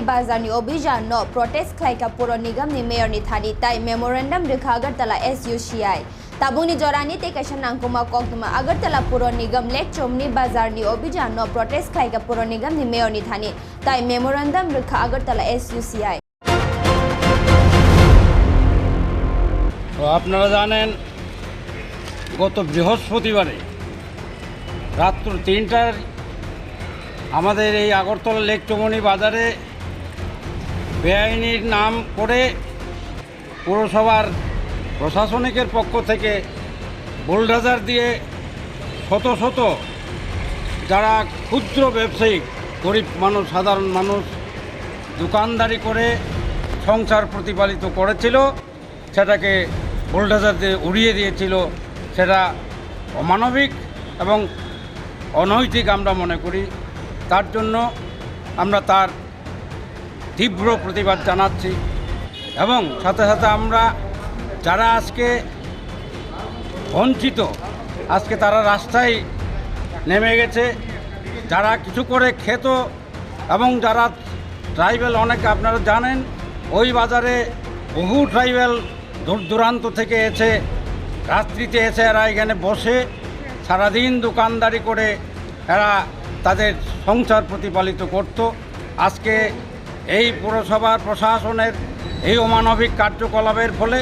Bazar ni Obija no protest khlaika Puro Nigam ni mayor ni thani tai memorandum rekha Agartala SUCI Tabung ni jorani te kasha nangkuma koktuma Agartala Puro Nigam Lake Chomni Bazar ni Obija no protest khlaika Puro Nigam ni mayor ni thani tai memorandum rekha Agartala SUCI আপনারা জানেন গত বৃহস্পতিবারে রাত্র তিনটার আমাদের এই Agartala lake চমনি বাজারে বেআইনির নাম করে পৌরসভার প্রশাসনিকের পক্ষ থেকে বোল্ডাজার দিয়ে শত শত যারা ক্ষুদ্র ব্যবসায়িক, গরিব মানুষ, সাধারণ মানুষ দোকানদারি করে সংসার প্রতিপালিত করেছিল, সেটাকে বোল্ডাজার দিয়ে উড়িয়ে দিয়েছিল, সেটা অমানবিক এবং অনৈতিক আমরা মনে করি। তার জন্য আমরা তার তীব্র প্রতিবাদ জানাচ্ছি এবং সাথে সাথে আমরা যারা আজকে বঞ্চিত, আজকে তারা রাস্তায় নেমে গেছে, যারা কিছু করে খেত এবং যারা ট্রাইবেল অনেক আপনারা জানেন, ওই বাজারে বহু ট্রাইবেল দূর দূরান্ত থেকে এসে রাত্রিতে এসে এরা এখানে বসে সারাদিন দোকানদারি করে এরা তাদের সংসার প্রতিপালিত করত। আজকে এই পুরসভার প্রশাসনের এই অমানবিক কার্যকলাপের ফলে